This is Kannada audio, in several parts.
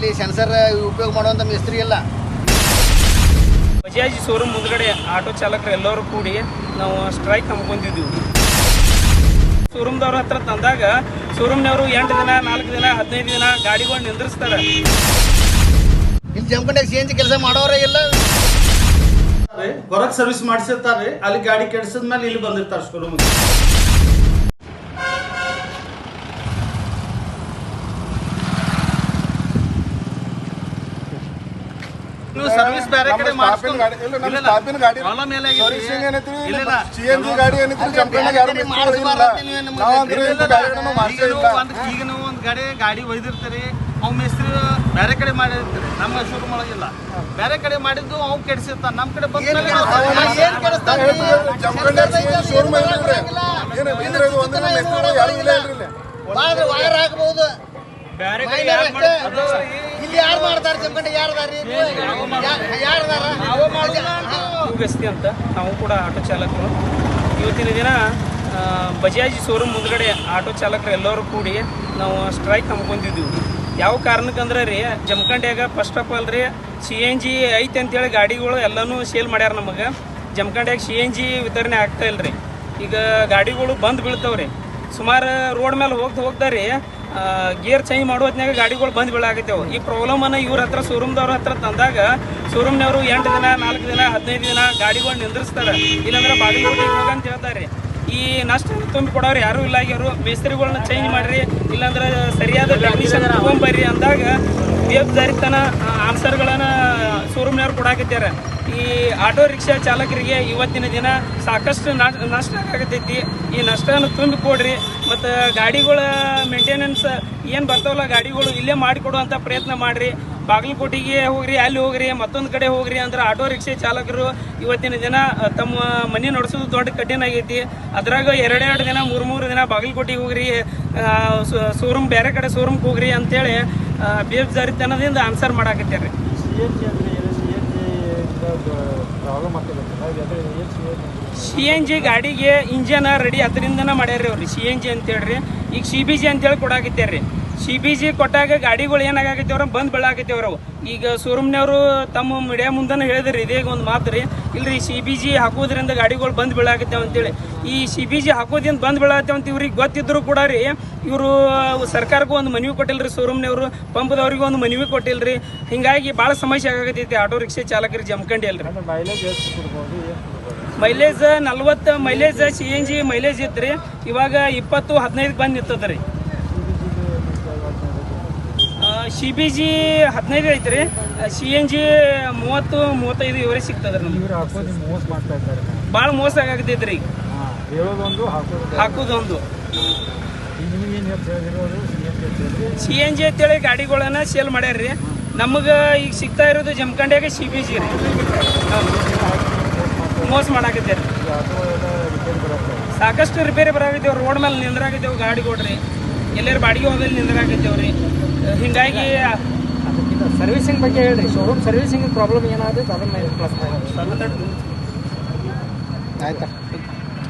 ಇಲ್ಲಿ ಸೆನ್ಸರ್ ಉಪಯೋಗ ಮಾಡುವಂಥ ಮಿಸ್ತ್ರಿ ಇಲ್ಲ ಬಜಾಜ್ ಶೋರೂಮ್ ಮುಂದ್ಗಡೆ ಆಟೋ ಚಾಲಕರು ಎಲ್ಲರೂ ಕೂಡಿ ನಾವು ಸ್ಟ್ರೈಕ್ ಹಮ್ಮಿಕೊಂಡಿದ್ವಿ ಶೋರೂಮ್ದವ್ರ ಹತ್ರ ತಂದಾಗ ಶೋರೂಮ್ನವರು ಎಂಟು ದಿನ ನಾಲ್ಕು ದಿನ ಹದಿನೈದು ದಿನ ಗಾಡಿಗಳು ನಿಂದ್ರಿಸ್ತಾರೆ. ಇಲ್ಲಿ ಜಮ್ಕಂಡೆ ಸಿ ಎನ್ ಜಿ ಕೆಲಸ ಮಾಡೋರೇ ಇಲ್ಲ. ಹೊರಗೆ ಸರ್ವಿಸ್ ಮಾಡಿಸಿರ್ತಾರೆ ಅಲ್ಲಿ ಗಾಡಿ ಕೆಡಿಸಿದ್ಮೇಲೆ ಇಲ್ಲಿ ಬಂದಿರ್ತಾರೆ ಶೋರೂಮ್ ನೀವು ಸರ್ವಿಸ್ ಬೇರೆ ಕಡೆ ನಮ್ಮ ಸ್ಟಾಫಿನ ಗಾಡಿ ಇಲ್ಲ ನಮ್ಮ ಸ್ಟಾಫಿನ ಗಾಡಿ ಪ್ರಾಬ್ಲಮ್ ಸರ್ವಿಸಿಂಗ್ ಏನೈತಿ ಇಲ್ಲ ಇಲ್ಲ ಸಿ ಎನ್ ಜಿ ಗಾಡಿ ಏನೈತಿ ಜಮಖಂಡಿಗೆ ಯಾರು ಮಿಸ್ತ್ರಿಗಳು ಇಲ್ಲ ನಾವು ಅಂದ್ರೆ ಇಂಥ ಗಾಡಿಗಳನ್ನು ಮಾಡಿಸೇ ಇಲ್ಲ ಒಂದು ಈಗ ನೀವು ಒಂದು ಗಾಡಿ ಗಾಡಿ ಒಯ್ದಿರ್ತೀರಿ ಅವ್ ಮೇಸ್ತ್ರಿ ಬೇರೆ ಕಡೆ ಮಾಡಿರ್ತೀರಿ. ನಮ್ಮ ಶೋರೂಮ್ ಒಳಗಿಲ್ಲ ಬೇರೆ ಕಡೆ ಮಾಡಿದ್ದು ಅವ್ ಕೆಡಿಸಿರ್ತಾನ. ನಮ್ಮ ಕಡೆ ಬಂದ ವೈರ್ ಹಾಕ್ಬೋದು. ಇಲ್ಲಿ ಯಾರು ಮಾಡ್ತಾರೆ ಜಮಖಂಡಿ? ಯಾರದಾರ ಗಸ್ತಿ ಅಂತ. ನಾವು ಕೂಡ ಆಟೋ ಚಾಲಕರು. ಇವತ್ತಿನ ದಿನ ಬಜಾಜ್ ಶೋರೂಮ್ ಮುಂದ್ಗಡೆ ಆಟೋ ಚಾಲಕರು ಎಲ್ಲರೂ ಕೂಡಿ ನಾವು ಸ್ಟ್ರೈಕ್ ಹಮ್ಮಿಕೊಂಡಿದ್ವಿ ಯಾವ ಕಾರಣಕ್ಕಂದ್ರೆ ರೀ ಜಮಖಂಡ್ಯಾಗ ಫಸ್ಟ್ ಆಫ್ ಆಲ್ ರೀ ಸಿ ಎನ್ ಜಿ ಐತೆ ಅಂತೇಳಿ ಗಾಡಿಗಳು ಎಲ್ಲನೂ ಸೇಲ್ ಮಾಡ್ಯಾರ ನಮಗೆ. ಜಮಖಂಡ್ಯಾಗ ಸಿ ಎನ್ ಜಿ ವಿತರಣೆ ಆಗ್ತಾ ಇಲ್ಲ ರೀ ಈಗ ಗಾಡಿಗಳು ಬಂದು ಬೀಳ್ತಾವ್ರಿ. ಸುಮಾರು ರೋಡ್ ಮೇಲೆ ಹೋಗ್ತಾ ಹೋಗ್ತಾ ರೀ ಗೇರ್ ಚೇಂಜ್ ಮಾಡೋ ಹೊತ್ತಿನಾಗ ಗಾಡಿಗಳು ಬಂದ್ ಬೀಳಾಕತ್ತೇವು. ಈ ಪ್ರಾಬ್ಲಮನ್ನು ಇವ್ರ ಹತ್ರ ಶೋರೂಮ್ದವ್ರ ಹತ್ರ ತಂದಾಗ ಶೋರೂಮ್ನವರು ಎಂಟು ದಿನ, ನಾಲ್ಕು ದಿನ, ಹದಿನೈದು ದಿನ ಗಾಡಿಗಳು ನಿಂದ್ರಿಸ್ತಾರೆ. ಇಲ್ಲಾಂದ್ರೆ ಬಾಗಲಕೋಟೆಗೆ ಅಂತ ಹೇಳ್ತಾರೆ. ಈ ನಷ್ಟ ತುಂಬಿ ಕೊಡೋರು ಯಾರೂ ಇಲ್ಲ. ಆಗ್ಯಾರು ಮೇಸ್ತ್ರಿಗಳನ್ನ ಚೇಂಜ್ ಮಾಡ್ರಿ, ಇಲ್ಲಾಂದ್ರೆ ಸರಿಯಾದ ಟೆಕ್ನಿಷಿಯನ್ ತಗೊಂಬರ್ರಿ ಅಂದಾಗ ಬೇಬ್ದಾರಿತನ ಆನ್ಸರ್ಗಳನ್ನು ಶೋರೂಮ್ನವ್ರು ಕೊಡಾಕತ್ಯಾರ. ಈ ಆಟೋ ರಿಕ್ಷಾ ಚಾಲಕರಿಗೆ ಇವತ್ತಿನ ದಿನ ಸಾಕಷ್ಟು ನಷ್ಟ ಆಗತೈತಿ. ಈ ನಷ್ಟನ ತುಂಬಿ ಕೊಡ್ರಿ ಮತ್ತು ಗಾಡಿಗಳ ಮೇಂಟೆನೆನ್ಸ್ ಏನು ಬರ್ತಾವಲ್ಲ ಗಾಡಿಗಳು ಇಲ್ಲೇ ಮಾಡಿಕೊಡುವಂಥ ಪ್ರಯತ್ನ ಮಾಡಿರಿ. ಬಾಗಲಕೋಟಿಗೆ ಹೋಗ್ರಿ, ಅಲ್ಲಿ ಹೋಗ್ರಿ, ಮತ್ತೊಂದು ಕಡೆ ಹೋಗ್ರಿ ಅಂದ್ರೆ ಆಟೋ ರಿಕ್ಷಾ ಚಾಲಕರು ಇವತ್ತಿನ ದಿನ ತಮ್ಮ ಮನೆ ನಡೆಸೋದು ದೊಡ್ಡ ಕಠಿಣ ಆಗೈತಿ. ಅದ್ರಾಗ ಎರಡೆರಡು ದಿನ, ಮೂರು ಮೂರು ದಿನ ಬಾಗಲಕೋಟೆಗೆ ಹೋಗ್ರಿ ಶೋರೂಮ್ ಬೇರೆ ಕಡೆ ಶೋರೂಮ್ಗೆ ಹೋಗ್ರಿ ಅಂತೇಳಿ ಬೇಜಾರಿತನದಿಂದ ಆನ್ಸರ್ ಸಿ ಎನ್ ಜಿ ಗಾಡಿಗೆ ಇಂಜನ್ ರೆಡಿ ಅದರಿಂದನೇ ಮಾಡ್ಯಾರ ಅವ್ರಿ. ಸಿ ಎನ್ ಜಿ ಅಂತೇಳ್ರಿ ಈಗ ಸಿ ಬಿ ಜಿ ಅಂತೇಳಿ ಕೊಡಾಕತ್ಯಾರ್ರಿ ಸಿ ಬಿ ಜಿ ಕೊಟ್ಟಾಗ ಗಾಡಿಗಳು ಏನಾಗತ್ತೇವ್ರ ಬಂದ್ ಬೀಳಾಕತ್ತೇವ್ರ ಅವು ಈಗ ಶೋರೂಮ್ನವರು ತಮ್ಮ ಮೀಡಿಯಾ ಮುಂದನ ಹೇಳಿದ್ರಿ. ಇದೇ ಒಂದು ಮಾತು ರೀ ಇಲ್ರಿ ಸಿ ಬಿ ಜಿ ಹಾಕೋದ್ರಿಂದ ಗಾಡಿಗಳು ಬಂದ್ ಬೀಳಾಕತ್ತೇವ ಅಂತೇಳಿ. ಈ ಸಿ ಬಿ ಜಿ ಹಾಕೋದ್ರಿಂದ ಬಂದ್ ಬೀಳಾಕತ್ತೇವ ಅಂತ ಇವ್ರಿಗೆ ಗೊತ್ತಿದ್ರು ಕೂಡ ರೀ ಇವರು ಸರ್ಕಾರಕ್ಕೂ ಒಂದು ಮನವಿ ಕೊಟ್ಟಿಲ್ರಿ ಶೋರೂಮ್ನವರು ಪಂಪದವ್ರಿಗೂ ಒಂದು ಮನವಿ ಕೊಟ್ಟಿಲ್ರಿ. ಹಿಂಗಾಗಿ ಭಾಳ ಸಮಸ್ಯೆ ಆಗತೈತಿ ಆಟೋ ರಿಕ್ಷಾ ಚಾಲಕರಿಗೆ ಜಮಖಂಡಿ ಅಲ್ರಿ ಮೈಲೇಜ್ ನಲ್ವತ್ತು mileage C N G mileage ಇತ್ತು ರೀ ಇವಾಗ ಇಪ್ಪತ್ತು ಹದಿನೈದು ಬಂದು ನಿಂತದ ರೀ ಸಿ ಬಿ ಜಿ ಹದಿನೈದು ಐತೆ ರೀ ಸಿ ಎನ್ ಜಿ ಮೂವತ್ತು ಮೂವತ್ತೈದು ಇವರೇ ಸಿಗ್ತದೆ ರೀ ನಮ್ಗೆ ಭಾಳ ಮೋಸ ಆಗತೈತೆ ರೀ ಹಾಕೋದೊಂದು. ಸಿ ಎನ್ ಜಿ ಅಂತೇಳಿ ಗಾಡಿಗಳನ್ನ ಸೇಲ್ ಮಾಡ್ಯಾರ್ರಿ. ನಮಗೆ ಈಗ ಸಿಗ್ತಾ ಇರೋದು ಜಮಖಂಡಿಯಾಗ ಸಿ ಬಿ ಜಿ ರೀ. ಮೋಸ ಮಾಡಾಕತ್ತೀರಿ. ಸಾಕಷ್ಟು ರಿಪೇರಿ ಬರಾಕತ್ತೇವೆ ರೋಡ್ ಮೇಲೆ ನಿಂದ್ರಾಕತ್ತೇವ್ ಗಾಡಿ ಕೊಡ್ರಿ. ಎಲ್ಲರೂ ಬಾಡಿಗೆ ಹೋದಲ್ಲಿ ನಿಂದ್ರಾಗತ್ತೇವೆ ರೀ ಹಿಂಗಾಗಿ ಸರ್ವಿಸಿಂಗ್ ಬಗ್ಗೆ ಹೇಳ್ರಿ ಶೋರೂಮ್ ಸರ್ವಿಸಿಂಗ್ ಪ್ರಾಬ್ಲಮ್ ಏನಾದ್ರೆ ಅದನ್ನ ಪ್ಲಸ್ ಆಯ್ತಾ?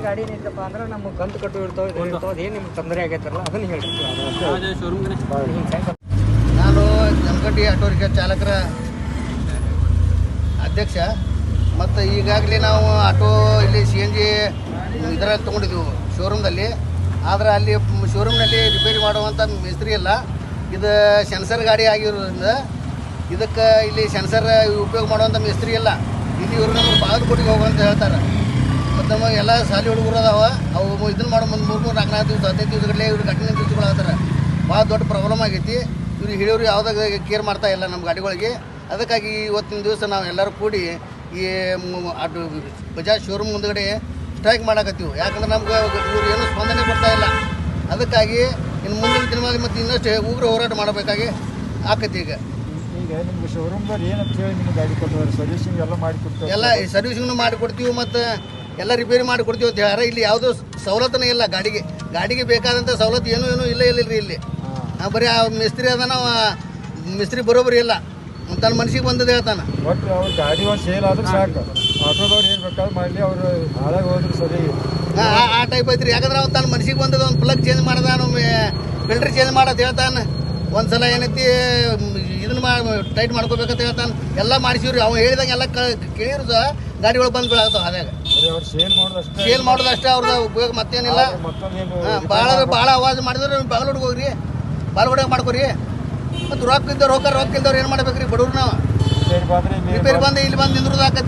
ಗಾಡಿ ನಿಂತಪ್ಪ ಅಂದ್ರೆ ನಮ್ಗೆ ಕಂತು ಕಟ್ಟು ಇರ್ತಾವ ಇರ್ತಾವೆ ಅದೇನು ನಿಮ್ಗೆ ತೊಂದರೆ ಆಗೈತಲ್ಲ ಅದನ್ನ ಹೇಳ್ರಿ ನಾನು ಜಮಖಂಡಿ ಆಟೋ ರಿಕ್ಷಾ ಚಾಲಕರ ಅಧ್ಯಕ್ಷ. ಮತ್ತು ಈಗಾಗಲೇ ನಾವು ಆಟೋ ಇಲ್ಲಿ ಸಿ ಎನ್ ಜಿ ಇದರಲ್ಲಿ ತೊಗೊಂಡಿದ್ದೆವು ಶೋರೂಮ್ದಲ್ಲಿ ಆದರೆ ಅಲ್ಲಿ ಶೋರೂಮ್ನಲ್ಲಿ ರಿಪೇರಿ ಮಾಡುವಂಥ ಮಿಸ್ತ್ರಿ ಇಲ್ಲ. ಇದು ಸೆನ್ಸರ್ ಗಾಡಿ ಆಗಿರೋದ್ರಿಂದ ಇದಕ್ಕೆ ಇಲ್ಲಿ ಸೆನ್ಸರ್ ಉಪಯೋಗ ಮಾಡುವಂಥ ಮಿಸ್ತ್ರಿ ಇಲ್ಲ. ಇಲ್ಲಿ ಇವರು ನಮಗೆ ಬಾಗಲಕೋಟೆಗೆ ಹೋಗುವಂತ ಹೇಳ್ತಾರೆ. ಮತ್ತು ನಮಗೆ ಎಲ್ಲ ಶಾಲೆ ಹುಡುಗರು ಅದಾವ, ಅವು ಇದನ್ನ ಮಾಡೋ ಮುಂದೆ ಮೂರು ನಾಲ್ಕು ನಾಲ್ಕು ದಿವಸ, ಹದಿನೈದು ದಿವಸಗಳೇ ಇವ್ರು ಕಠಿಣ ತಿಳ್ಕೊಳತ್ತಾರ ಭಾಳ ದೊಡ್ಡ ಪ್ರಾಬ್ಲಮ್ ಆಗೈತಿ. ಇವ್ರು ಹಿಡಿಯೋರು ಯಾವುದಾಗ ಕೇರ್ ಮಾಡ್ತಾ ಇಲ್ಲ ನಮ್ಮ ಗಾಡಿಗಳಿಗೆ. ಅದಕ್ಕಾಗಿ ಇವತ್ತಿನ ದಿವಸ ನಾವು ಎಲ್ಲರೂ ಕೂಡಿ ಈ ಅದು ಬಜಾಜ್ ಶೋರೂಮ್ ಮುಂದಗಡೆ ಸ್ಟ್ರೈಕ್ ಮಾಡಕತ್ತೀವಿ. ಯಾಕಂದ್ರೆ ನಮ್ಗೆ ಇವ್ರು ಏನು ಸ್ಪಂದನೆ ಕೊಡ್ತಾ ಇಲ್ಲ. ಅದಕ್ಕಾಗಿ ಇನ್ನು ಮುಂದಿನ ದಿನಗಳಲ್ಲಿ ಮತ್ತು ಇನ್ನಷ್ಟು ಉಗ್ರ ಹೋರಾಟ ಮಾಡಬೇಕಾಗಿ ಆಕತಿ ಈಗ. ಈಗ ಈಗ ನಿಮ್ಗೆ ಶೋರೂಮ್ದವ್ರು ಏನಂತ ಹೇಳಿ ನಿಮ್ಗೆ ಗಾಡಿ ಕೊಟ್ಟವ್ರು ಸರ್ವಿಸಿಂಗ್ ಎಲ್ಲ ಮಾಡಿ ಎಲ್ಲ ಸರ್ವಿಸಿಂಗ್ನು ಮಾಡಿಕೊಡ್ತೀವಿ ಮತ್ತು ಎಲ್ಲ ರಿಪೇರಿ ಮಾಡಿಕೊಡ್ತೀವಿ ಅಂತ ಹೇಳ್ಯಾರ. ಇಲ್ಲಿ ಯಾವುದೂ ಸವಲತ್ತನೇ ಇಲ್ಲ ಗಾಡಿಗೆ. ಗಾಡಿಗೆ ಬೇಕಾದಂಥ ಸವಲತ್ತು ಏನೂ ಏನೂ ಇಲ್ಲ ಇಲ್ಲ. ರೀ ಇಲ್ಲಿ ನಾವು ಬರೀ ಆ ಮಿಸ್ತ್ರಿ ಅದಾನ ಅವ ಮಿಸ್ತ್ರಿ ಬರೋಬ್ಬರಿ ಇಲ್ಲ. ತನ್ನ ಮನಸ್ಸಿಗೆ ಬಂದದ್ದು ಹೇಳ್ತಾನೆ ಒಟ್ಟು ಅವ್ರ ಗಾಡಿ ಒಂದು ಸೇಲ್ ಆದ್ರೆ ಸಾಕು. ಆಟೋದವ್ರು ಏನು ಬೇಕಾದ್ರೆ ಮಾಡಲಿ ಅವರು ಹಾಳಾಗಿ ಹೋದ್ರು ಸರಿ. ಆ ಟೈಪ್ ಐತ್ರಿ. ಯಾಕಂದ್ರೆ ಅವ್ನು ತನ್ನ ಮನ್ಸಿಗೆ ಬಂದದ ಒಂದು ಪ್ಲಗ್ ಚೇಂಜ್ ಮಾಡ್ದಾನು ಫಿಲ್ಟರ್ ಚೇಂಜ್ ಮಾಡೋದು ಹೇಳ್ತಾನೆ. ಒಂದ್ಸಲ ಏನೈತಿ ಇದನ್ನ ಮಾಡಿ ಟೈಟ್ ಮಾಡ್ಕೋಬೇಕಂತ ಹೇಳ್ತಾನೆ. ಎಲ್ಲ ಮಾಡಿಸಿವ್ರಿ. ಅವ್ನು ಹೇಳಿದಂಗೆ ಎಲ್ಲ ಕೇಳಿರ್ದ ಗಾಡಿಗಳು ಬಂದು ಬೀಳಾಗ್ತಾವ ಅದಾಗ ಸೇಲ್ ಮಾಡೋದಷ್ಟೇ ಅವ್ರದ ಮಾಡೋದು ಅಷ್ಟೇ ಅವ್ರದ್ದು ಉಪಯೋಗ ಮತ್ತೇನಿಲ್ಲ. ಬಹಳ ಬಹಳ ಭಾಳ ಭಾಳ ಆವಾಜ್ ಮಾಡಿದ್ರೆ ಬಾಲ್ ಬಾಗಲೋಡ್ಗೆ ಹೋಗ್ರಿ. ಬಾಗಲೋಡ್ಗೆ ಮಾಡ್ಕೋರಿ. ಮತ್ತು ರೊಕ್ಕ ಇದ್ದವ್ರು ಹೋಗ್ತಾರ ರೊಕ್ಕ ಇದ್ದವ್ರು ಏನು ಮಾಡ್ಬೇಕ್ರಿ? ಬಡವ್ರು ನಾವು. ರಿಪೇರಿ ಇಲ್ಲಿ ಬಂದು ಇಲ್ಲಿ ಬಂದು ನಿಂದ್ರದು ಆಗ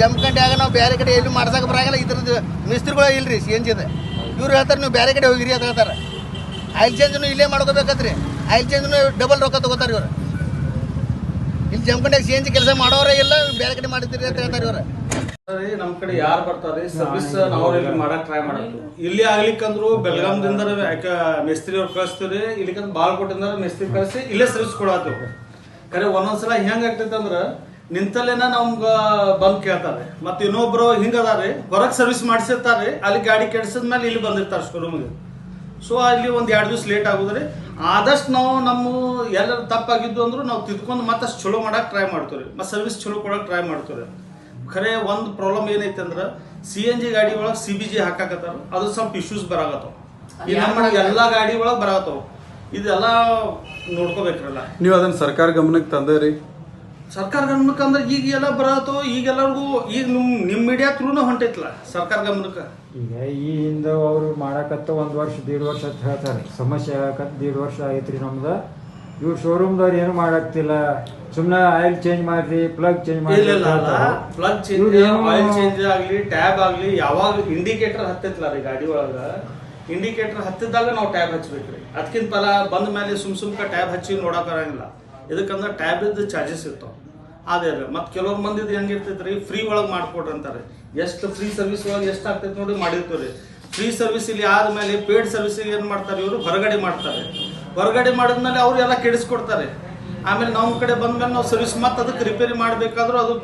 ಜಮ್ಕಂಡ್ಯಾಗ ನಾವು ಬೇರೆ ಕಡೆ ಎಲ್ಲಿ ಮಾಡ್ಸಕ್ಕೆ ಬರಾಗಲ್ಲ. ಇದ್ರದ್ದು ಮಿಸ್ತ್ರಿಗಳು ಇಲ್ರಿ ಸಿ ಎನ್ ಜಿದ ಇವ್ರು ಹೇಳ್ತಾರೆ ನೀವು ಬೇರೆ ಕಡೆ ಹೋಗಿರಿ ಅಂತ ಹೇಳ್ತಾರೆ. ಆಯಿಲ್ ಚೇಂಜ್ನು ಇಲ್ಲೇ ಮಾಡ್ಕೋಬೇಕತ್ರಿ. ಆಯಿಲ್ ಚೇಂಜ್ನು ಡಬಲ್ ರೊಕ್ಕ ತಗೋತಾರೆ ಇವರು. ಇಲ್ಲಿ ಜಮ್ಕಂಡ್ಯಾಗ ಸಿ ಎನ್ ಜಿ ಕೆಲಸ ಮಾಡೋರೇ ಇಲ್ಲ ಬೇರೆ ಕಡೆ ಮಾಡ್ತೀರಿ ಅಂತ ಹೇಳ್ತಾರೆ ಇವರು. ನಮ್ ಕಡೆ ಯಾರು ಬರ್ತಾರೆ? ಸರ್ವಿಸ್ ನಾವು ಇಲ್ಲಿ ಮಾಡಕ್ ಟ್ರೈ ಮಾಡ್ತೀವಿ ಇಲ್ಲಿ ಆಗ್ಲಿಕ್ಕಂದ್ರು ಬೆಳಗಾಂದಿಂದ ಯಾಕ ಮೇಸ್ತ್ರಿ ಅವ್ರು ಕಳಿಸ್ತೀವಿ ಬಾಳ್ ಕೊಟ್ಟಿದ್ದಾರ ಮಿಸ್ತ್ರಿ ಕಳಿಸಿ ಇಲ್ಲೇ ಸರ್ವಿಸ್ ಕೊಡಾತೀವಿ ಖರೆ ಒಂದೊಂದ್ಸಲ ಹೆಂಗ್ ಆಗ್ತೈತೆ ಅಂದ್ರ ನಿಂತಲ್ಲೇನ ನಮ್ಗ ಬಂದ್ ಕೇಳ್ತಾರೆ. ಮತ್ ಇನ್ನೊಬ್ರು ಹಿಂಗ ಅದಾರೆ ಹೊರಗ್ ಸರ್ವಿಸ್ ಮಾಡಿಸಿರ್ತಾರೆ ಅಲ್ಲಿ ಗಾಡಿ ಕೆಡ್ಸಿದ್ಮೇಲೆ ಇಲ್ಲಿ ಬಂದಿರ್ತಾರೆ ಶೋರೂಮ್ಗೆ ಸೊ ಅಲ್ಲಿ ಒಂದ್ ಎರಡು ದಿವಸ ಲೇಟ್ ಆಗುದ್ರಿ. ಆದಷ್ಟು ನಾವು ನಮ್ಮ ಎಲ್ಲ ತಪ್ಪಾಗಿದ್ದು ಅಂದ್ರು ನಾವು ತಿದ್ಕೊಂಡು ಮತ್ತಷ್ಟು ಚಲೋ ಮಾಡಕ್ ಟ್ರೈ ಮಾಡ್ತೀವಿ ಮತ್ತೆ ಸರ್ವಿಸ್ ಚಲೋ ಕೊಡಕ್ ಟ್ರೈ ಮಾಡ್ತೀವಿ ಖರೆ ಒಂದು ಪ್ರಾಬ್ಲಮ್ ಏನೈತೆ ಅಂದ್ರೆ ಸಿ ಎನ್ ಜಿ ಗಾಡಿ ಒಳಗೆ ಸಿ ಬಿ ಜಿ ಹಾಕಾಕತ್ತಾರ ಅದು ಸ್ವಲ್ಪ ಇಶ್ಯೂಸ್ ಬರಾಕತ್ತಾವ. ಎಲ್ಲ ಗಾಡಿ ಒಳಗೆ ಬರಾಕತ್ತಾವ. ಇದೆಲ್ಲ ನೋಡ್ಕೋಬೇಕ್ರಲ್ಲ. ನೀವು ಅದನ್ನ ಸರ್ಕಾರ ಗಮನಕ್ಕೆ ತಂದರಿ? ಸರ್ಕಾರ ಗಮನಕ್ಕೆ ಅಂದ್ರೆ ಈಗ ಎಲ್ಲ ಬರತ್ತೋ ಈಗ ಎಲ್ಲರಿಗೂ ಈಗ ನಿಮ್ ನಿಮ್ ಮೀಡಿಯಾ ತ್ರೂನ ಹೊಂಟೈತ್ಲ ಸರ್ಕಾರ ಗಮನಕ್ಕೆ. ಈಗ ಈ ಹಿಂದೆ ಅವ್ರು ಮಾಡಕತ್ತ ಒಂದು ವರ್ಷ ದೀಡ್ ವರ್ಷ ಅಂತ ಹೇಳ್ತಾರೆ. ಸಮಸ್ಯೆ ಆಗಕತ್ತ ದೀಡ್ ವರ್ಷ ಆಗೈತ್ರಿ ನಮ್ದು. ಇವ್ರು ಶೋರೂಮ್ದವ್ರು ಏನು ಮಾಡಾಕ್ತಿಲ್ಲ ಸುಮ್ಮನೆ ಆಯಿಲ್ ಚೇಂಜ್ ಮಾಡ್ರಿ ಪ್ಲಗ್ ಚೇಂಜ್ ಇಲ್ಲ ಮಾಡ್ರಿ ಇಲ್ಲ. ಅಂತ ಹೇಳ್ತಾರೆ. ಪ್ಲಗ್ ಚೇಂಜ್ ಇವ್ರು ಏನು- ಆಯಿಲ್ ಚೇಂಜ್ ಆಗ್ಲಿ ಟ್ಯಾಬ್ ಆಗ್ಲಿ ಯಾವಾಗ ಇಂಡಿಕೇಟರ್ ಹತ್ತೈತ್ಲ ರೀ ಗಾಡಿ ಒಳಗ. ಇಂಡಿಕೇಟರ್ ಹತ್ತಿದ್ದಾಗ ನಾವು ಟ್ಯಾಬ್ ಹಚ್ಬೇಕ್ರಿ. ಅದಕ್ಕಿಂತ ಫಲ ಬಂದ ಮೇಲೆ ಸುಮ್ ಸುಮ್ಕ ಟ್ಯಾಬ್ ಹಚ್ಚಿ ನೋಡೋಕ್ಕಾಗಂಗಿಲ್ಲ ಇದಕ್ಕಂದ್ರೆ ಟ್ಯಾಬ್ದು ಚಾರ್ಜಸ್ ಇತ್ತು ಅದೇ ರೀ ಮತ್ತೆ ಹೆಂಗೆ ಇರ್ತೈತೆ ಹೆಂಗಿರ್ತೈತ್ರಿ ಫ್ರೀ ಒಳಗೆ ಮಾಡಿಕೊಡ್ರಿ ಅಂತಾರೆ. ಎಷ್ಟು ಫ್ರೀ ಸರ್ವಿಸ್ ಒಳಗೆ ಎಷ್ಟು ಆಗ್ತೈತೆ ನೋಡಿ ಮಾಡಿರ್ತೀವಿ ಫ್ರೀ ಸರ್ವಿಸ್ ಇಲ್ಲಿ ಆದಮೇಲೆ ಪೇಯ್ಡ್ ಸರ್ವಿಸಿಗೆ ಏನು ಮಾಡ್ತಾರೆ ಇವರು? ಹೊರಗಡೆ ಮಾಡ್ತಾರೆ. ಹೊರಗಡೆ ಮಾಡಿದ್ಮೇಲೆ ಅವರು ಎಲ್ಲ ಕೆಡಿಸ್ಕೊಡ್ತಾರೆ. ಆಮೇಲೆ ನಮ್ಮ ಕಡೆ ಬಂದ್ಮೇಲೆ ನಾವು ಸರ್ವಿಸ್ ಮತ್ತು ಅದಕ್ಕೆ ರಿಪೇರಿ ಮಾಡಬೇಕಾದ್ರೂ ಅದು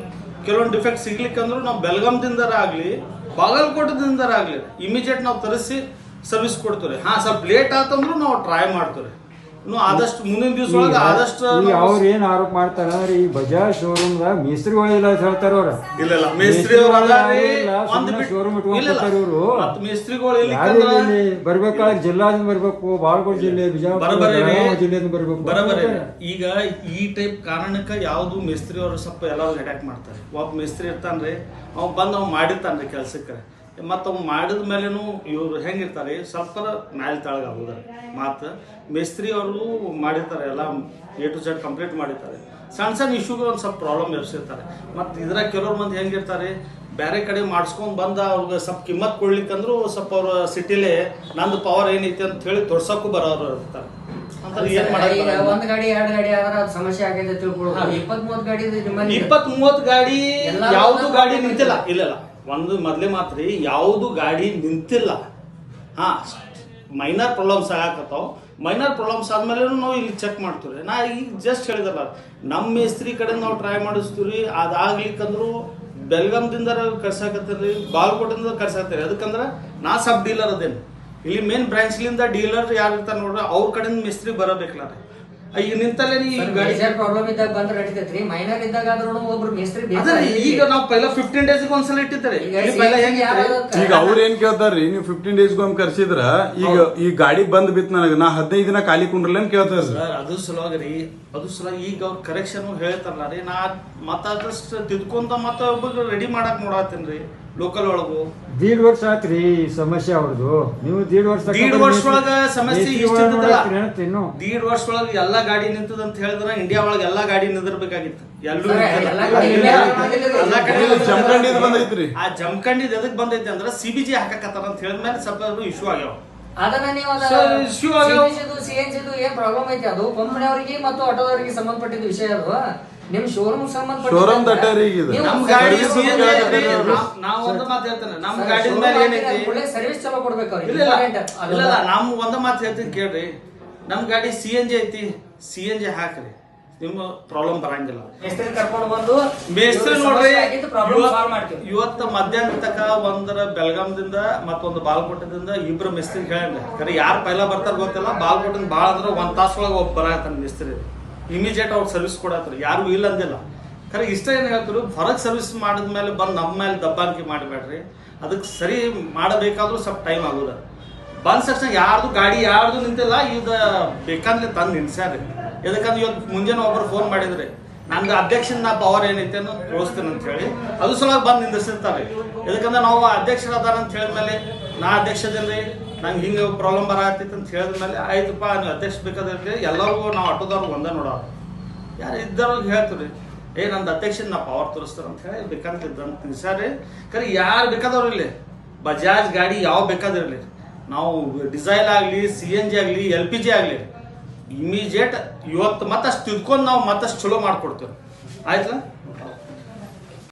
ಕೆಲವೊಂದು ಡಿಫೆಕ್ಟ್ ಸಿಗ್ಲಿಕ್ಕೆ ಅಂದರೂ ನಾವು ಬೆಳಗಾಂದಿಂದರ ಆಗಲಿ, ಬಾಗಲಕೋಟದಿಂದರ ಆಗಲಿ, ಇಮಿಡಿಯೇಟ್ ನಾವು ತರಿಸಿ ಸರ್ವಿಸ್ ಕೊಡ್ತೀವಿ ಹಾ ಸ್ವಲ್ಪ ಲೇಟ್ ಆತಂದ್ರೂ ನಾವು ಟ್ರೈ ಮಾಡ್ತೀವಿ. ಇನ್ನು ಆದಷ್ಟು ಮುಂದಿನ ದಿವಸ ಒಳಗೆ ಆದಷ್ಟು ಈಗ ನಾವು- ಅವ್ರು ಏನ್ ಆರೋಪ ಮಾಡ್ತಾರ ಅಂದ್ರೆ ಈ ಬಜಾಜ್ ಶೋರೂಮ್ ಮೇಸ್ತ್ರಿ ಇಲ್ಲ ಅಂತ ಹೇಳ್ತಾರ ಅವ್ರ. ಇಲ್ಲ ಇಲ್ಲ ಮೇಸ್ತ್ರಿ ಅದಾರಿ, ಇಲ್ಲ, ಒಂದ್ ಸುಮ್ನೆ ಬಿಟ್- showroom ಇಟ್ಕೊಂಡ್ ಇಲ್ಲ ಇಲ್ಲ. ಕೂತಾರ್ ಇವ್ರು. ಮತ್ತ್ ಮೇಸ್ತ್ರಿಗಳು ಯಾರು ಬರ್ಬೇಕಾದ್ರೆ ಜಿಲ್ಲಾದಿಂದ ಬರ್ಬೇಕು ಬಾಗಲಕೋಟೆ ಜಿಲ್ಲೆ ಬಿಜಾಪುರ ಬರಬರಿ ರೀ. ಬೆಳಗಾವಿ ಜಿಲ್ಲೆಯಿಂದ ಬರ್ಬೇಕು. ಬರಬರಿ ಈಗ ಈ ಟೈಪ್ ಕಾರಣಕ್ಕೆ ಯಾವ್ದು ಮೇಸ್ತ್ರಿ ಅವರು ಸ್ವಲ್ಪ ಎಲ್ಲ ಅಟ್ಯಾಕ್ ಮಾಡ್ತಾರೆ. ಒಬ್ಬ ಮೇಸ್ತ್ರಿ ಇರ್ತಾನ್ರಿ ಅವ್ ಬಂದು ಅವ್ ಮಾಡಿರ್ತಾನ್ರಿ ಕೆಲ್ಸಕ್ಕೆ. ಮತ್ತು ಅವು ಮಾಡಿದ ಮೇಲೇನು ಇವ್ರು ಹೆಂಗಿರ್ತಾರೆ ಸ್ವಲ್ಪ ಮ್ಯಾಲೆ ತಳಗ ಆಗೋದಾರೆ ಮಾತು. ಮೇಸ್ತ್ರಿ ಅವರು ಮಾಡಿರ್ತಾರೆ ಎಲ್ಲ ಎ ಟು ಜೆಡ್ ಕಂಪ್ಲೀಟ್ ಮಾಡಿರ್ತಾರೆ. ಸಣ್ಣ ಸಣ್ಣ ಇಶ್ಯೂಗೆ ಒಂದು ಸ್ವಲ್ಪ ಪ್ರಾಬ್ಲಮ್ ಎಬ್ಸಿರ್ತಾರೆ ಮತ್ತು ಇದ್ರಾಗ ಕೆಲವ್ರ ಮಂದಿ ಹೆಂಗಿರ್ತಾರೆ ಬೇರೆ ಕಡೆ ಮಾಡಿಸ್ಕೊಂಡ್ ಬಂದ ಅವ್ರಿಗೆ ಸ್ವಲ್ಪ ಕಿಮ್ಮತ್ ಕೊಡ್ಲಿಕ್ಕಂದ್ರೂ ಸ್ವಲ್ಪ ಅವ್ರ ಸಿಟಿಲೇ ನಂದು ಪವರ್ ಏನೈತಿ ಅಂತ ಹೇಳಿ ತೋರ್ಸಕ್ಕೂ ಬರೋರು ಇರ್ತಾರೆ. ಒಂದ್ ಗಾಡಿ ಎರಡ್ ಗಾಡಿ ಆದ್ರೆ ಅದು ಸಮಸ್ಯೆ ಆಗೈತೆ ಮೂವತ್ ಗಾಡಿ ಇದೆ ನಿಮ್ಮಲ್ಲಿ ಇಪ್ಪತ್ ಮೂವತ್ ಗಾಡಿ ಯಾವ್ದು ಗಾಡಿ ನಿಂತಿಲ್ಲ ಇಲ್ಲ ಒಂದು ಮೊದಲೇ ಮಾತ್ರ ಯಾವುದು ಗಾಡಿ ನಿಂತಿಲ್ಲ. ಹಾ ಮೈನರ್ ಪ್ರಾಬ್ಲಮ್ಸ್ ಆಗಕತ್ತಾವ. ಮೈನರ್ ಪ್ರಾಬ್ಲಮ್ಸ್ ಆದಮೇಲೆ ನಾವು ಇಲ್ಲಿ ಚೆಕ್ ಮಾಡ್ತೀವಿ ನಾ ಈಗ ಜಸ್ಟ್ ಹೇಳಿದಲ್ಲ ನಮ್ಮ ಮೇಸ್ತ್ರಿ ಕಡೆ ನಾವು ಟ್ರೈ ಮಾಡಿಸ್ತೀವಿ ಅದಾಗ್ಲಿಕ್ಕಂದ್ರು ಬೆಲ್ಗಾಮ್ದಿಂದ ಕರ್ಸಾಕತ್ತೀರಿ ಬಾಲ್ಕೋಟಿಂದ ಕರ್ಸಾಕತ್ತೀರಿ ಅದಕ್ಕಂದ್ರೆ ನಾ ಸಬ್ ಡೀಲರ್ ಅದೇನು. ಇಲ್ಲಿ ಮೇನ್ ಬ್ರಾಂಚ್ಲಿಂದ ಡೀಲರ್ ಯಾರು ಇರ್ತಾರೆ ನೋಡ್ರಿ, ಅವ್ರ ಕಡೆಯಿಂದ ಮೇಸ್ತ್ರಿ ಬರಬೇಕಲ್ಲ ರೀ. ಈಗ ನಿಂತಲ್ಲೇ ಈ ಗಾಡಿ ಮೇಜರ್ ಪ್ರಾಬ್ಲಮ್ ಇದ್ದಾಗ ಬಂದ್ರೆ ನಡೀತೈತ್ರಿ. ಮೈನರ್ ಇದ್ದಾಗ ಆದ್ರೂ ಒಬ್ರು ಮೇಸ್ತ್ರಿ ಅದೇ ಈಗ ನಾವು ಪೈಲ ಫಿಫ್ಟೀನ್ ಡೇಸ್ ಒಂದ್ಸಲ ಇಟ್ಟಿದ್ದಾರೆ. ಈಗ ಇಲ್ಲಿ ಪೈಲ? ಯಾರಾದ್ರು- ಈಗ ಅವ್ರ ಏನ್ ಕೇಳ್ತಾರ್ರಿ ನೀವು ಫಿಫ್ಟೀನ್ ಡೇಸ್ ಒಮ್ಮೆ ಕರ್ಸಿದ್ರ ಈಗ ಈ ಗಾಡಿ ಬಂದ್ ಬಿತ್ ನನಗ ನಾ ಹದಿನೈದು ದಿನ ಖಾಲಿ ಕುಂಡ್ರಲ್ಲ ಅಂತ ಕೇಳ್ತಾರ ಸರ್ ಅದು ಸಲುವಾಗಿ ರೀ ಅದು ಸಲುವಾಗಿ ಈಗ ಅವ್ರ ಕರೆಕ್ಷನ್ ಹೇಳ್ತಾರಲ್ಲ ರೀ ನಾ ಮತ್ತಷ್ಟು ತಿದ್ಕೊಂತ ಮತ್ತೆ ಒಬ್ಬ ರೆಡಿ ಮಾಡಕ್ ನೋಡತ್ತೀನಿ ರೀ. ಲೋಕಲ್ ಒಳಗು. ದೀಡ್ ವರ್ಷ ಆತ್ರಿ ಈ ಸಮಸ್ಯೆ ಅವ್ರದ್ದು. ನೀವು ದೀಡ್ ವರ್ಷ ದೀಡ್ ವರ್ಷ ಒಳಗ ಸಮಸ್ಯೆ ಇನ್ನು. ದೀಡ್ ವರ್ಷ ಒಳಗ ಎಲ್ಲಾ ಗಾಡಿ ನಿಂತದ ಅಂತ ಹೇಳಿದ್ರ ಇಂಡಿಯಾ ಒಳಗೆ ಎಲ್ಲಾ ಗಾಡಿ ನಿಂದಿರ್ಬೇಕಾಗಿತ್ತು. ಎಲ್ಲರೂ ಆ ಜಮಖಂಡಿದ್ ಎದಕ್ ಬಂದೈತಿ ಅಂದ್ರ ಸಿ ಬಿ ಜಿ ಹಾಕಕತ್ತಾರ ಅಂತ ಹೇಳಿದ್ಮೇಲೆ ಸ್ವಲ್ಪ ಅದು ಇಶ್ಯೂ ಆಗ್ಯಾವ. ಅದನ್ನ ನೀವು ಸಿ ಎನ್. ಸಿಎನ್ಜಿ ಏನ್ ಪ್ರಾಬ್ಲಮ್ ಐತಿ? ಅದು ಕಂಪನಿ ಅವರಿಗೆ ಮತ್ತು ಆಟೋದವರಿಗೆ ಸಂಬಂಧಪಟ್ಟಿದ್ದ ವಿಷಯ ಅದು. ನಿಮ್ ಶೋರೂಮ್ ಸಂಬಂಧಪಟ್ಟ Showroom ದಟ್ಟಾರಿ ಈಗ ಇದು. ನಮ್ ಗಾಡಿ. ನಾವ್- ಒಂದು ಮಾತು ಹೇಳ್ತೇನೆ. ನಮ್ ಗಾಡಿ ಮೇಲೆ ಏನೈತಿ? ಸರ್ವಿಸ್ ಚಲೋ ಕೊಡ್ಬೇಕು ಅವ್ರಿಗೆ. ಇಲ್ಲ ಇಲ್ಲ Important. ಅದು. ಇಲ್ಲ ಇಲ್ಲ ನಮ್ ಒಂದ ಮಾತು ಹೇಳ್ತೀನಿ ಕೇಳ್ರಿ. ನಮ್ ಗಾಡಿ ಸಿ ಎನ್ ಜಿ ಐತಿ. ಸಿ ಎನ್ ಜಿ ಹಾಕ್ರಿ. ನಿಮ್ಮ ಪ್ರಾಬ್ಲಮ್ ಬರಂಗಿಲ್ಲ. ಮೇಸ್ತ್ರಿ ಕರ್ಕೊಂಡು ಬಂದು ಮೇಸ್ತ್ರಿ ಇವ್ರ ನೋಡ್ರಿ ಸಮಸ್ಯೆ ಆಗಿದ್ದು ಪ್ರಾಬ್ಲಮ್ ಸಾಲ್ವ್ ಮಾಡ್ತೀವಿ. ಇವತ್ತು ಮಧ್ಯಾಹ್ನ ತಕ ಒಂದರ ಬೆಳಗಾಂದಿಂದ ಮತ್ತೊಂದು ಬಾಲ್ಕೋಟದಿಂದ ಇಬ್ರು ಮಿಸ್ತ್ರಿ ಹೇಳಿ ಕರೆ ಯಾರು ಪೈಲ ಬರ್ತಾರ ಗೊತ್ತಿಲ್ಲ ಬಾಲ್ಕೋಟಿಂದ ಬಾಳ ಅಂದ್ರೆ ಒಂದ್ ತಾಸೊಳಗ ಒಬ್ಬ ಬರ ಮಿಸ್ತ್ರಿ. ಇಮಿಡಿಯೇಟ್ ಅವ್ರು ಸರ್ವಿಸ್ ಕೊಡತ್ರಿ ಯಾರು ಇಲ್ಲ ಅಂದಿಲ್ಲ ಖರೆ, ಇಷ್ಟ ಏನು ಹೇಳ್ತಾರೆ? ಹೊರಗೆ ಸರ್ವಿಸ್ ಮಾಡಿದ್ಮೇಲೆ ಬಂದು ನಮ್ಮ ಮೇಲೆ ದಬ್ಬಾಣಿಕೆ ಮಾಡಬೇಡ್ರಿ. ಅದಕ್ಕೆ ಸರಿ ಮಾಡಬೇಕಾದ್ರೂ ಸ್ವಲ್ಪ ಟೈಮ್ ಆಗೋದ. ಬಂದ ತಕ್ಷಣ ಯಾರ್ದು ಗಾಡಿ ಯಾರ್ದು ನಿಂತಿಲ್ಲ ಇದು ಬೇಕಂದ್ರೆ ತಂದು ನಿಲ್ಸ್ಯಾರಿ ಯಾಕಂದ್ರೆ ಇವತ್ತು ಮುಂಜಾನೆ ಒಬ್ಬರು ಫೋನ್ ಮಾಡಿದ್ರಿ, ನಂದು ಅಧ್ಯಕ್ಷನ ಪವರ್ ಏನೈತೆ ಅನ್ನೋದು ತೋರಿಸ್ತೀನಿ ಅಂತ ಹೇಳಿ, ಅದು ಸಲ ಬಂದು ನಿಂದಿರ್ಸಿರ್ತಾರೆ. ಯಾಕಂದ್ರೆ ನಾವು ಅಧ್ಯಕ್ಷರಾದಾರ ಅಂತ ಹೇಳಿದ್ಮೇಲೆ, ನಾ ಅಧ್ಯಕ್ಷದಲ್ಲಿ ನಂಗೆ ಹಿಂಗೆ ಪ್ರಾಬ್ಲಮ್ ಬರತ್ತೈತೆ ಅಂತ ಹೇಳಿದ ಮೇಲೆ ಆಯ್ತಪ್ಪ ನೀವು ಅಧ್ಯಕ್ಷ ಬೇಕಾದ್ರೆ ಎಲ್ಲರಿಗೂ ನಾವು ಆಟೋದವ್ರಿಗೆ ಒಂದೇ ನೋಡೋರು ಯಾರು ಇದ್ದವ್ರಿಗೆ ಹೇಳ್ತೀರಿ ಏ, ನಂದು ಅಧ್ಯಕ್ಷನ ನಾ ಪವರ್ ತೋರಿಸ್ತಾರೆ ಅಂತ ಹೇಳಿ ಬೇಕಂತ ಇದ್ದಂತ ಸರಿ ಖರೆ ಯಾರು ಬೇಕಾದವ್ರು ಇಲ್ಲಿ ಬಜಾಜ್ ಗಾಡಿ ಯಾವ ಬೇಕಾದಿರಲಿ ನಾವು ಡಿಸೈಲ್ ಆಗಲಿ ಸಿ ಎನ್ ಜಿ ಆಗಲಿ ಎಲ್ ಪಿ ಜಿ ಆಗಲಿ ಇಮಿಡಿಯೇಟ್ ಇವತ್ತು ಮತ್ತಷ್ಟು ತಿದ್ಕೊಂಡು ನಾವು ಮತ್ತಷ್ಟು ಚಲೋ ಮಾಡಿಕೊಡ್ತೇವೆ. ಆಯ್ತಲ್ಲ